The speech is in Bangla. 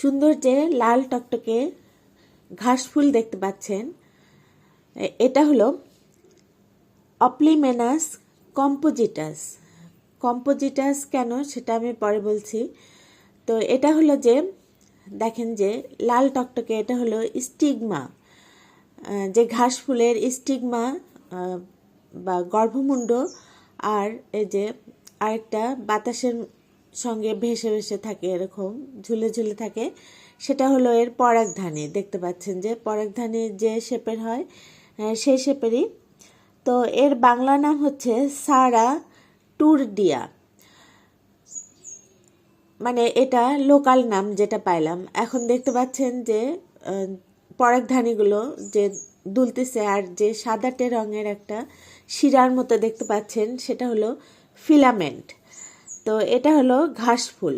সুন্দর যে লাল টকটকে ঘাস ফুল দেখতে পাচ্ছেন। এটা হলো অপ্লিমেনাস কম্পোজিটাস। কম্পোজিটাস কেন সেটা আমি পরে বলছি। তো এটা হলো যে, দেখেন যে লাল টকটকে এটা হলো স্টিগমা। যে ঘাস ফুলের স্টিগমা বা গর্ভমুণ্ড আর এই যে আরেকটা বাতাসের সঙ্গে ভেসে ভেসে থাকে এরকম, ঝুলে ঝুলে থাকে। সেটা হলো এর পরাগধানী দেখতে পাচ্ছেন যে পরাগধানী যে শেপের হয় সেই শেপেরই। তো এর বাংলা নাম হচ্ছে সারা টুরডিয়া। মানে এটা লোকাল নাম যেটা পাইলাম। এখন দেখতে পাচ্ছেন যে পরাগধানীগুলো যে দুলতেছে আর যে সাদাটে রঙের একটা শিরার মতো দেখতে পাচ্ছেন, সেটা হলো ফিলামেন্ট। তো এটা হলো ঘাস ফুল।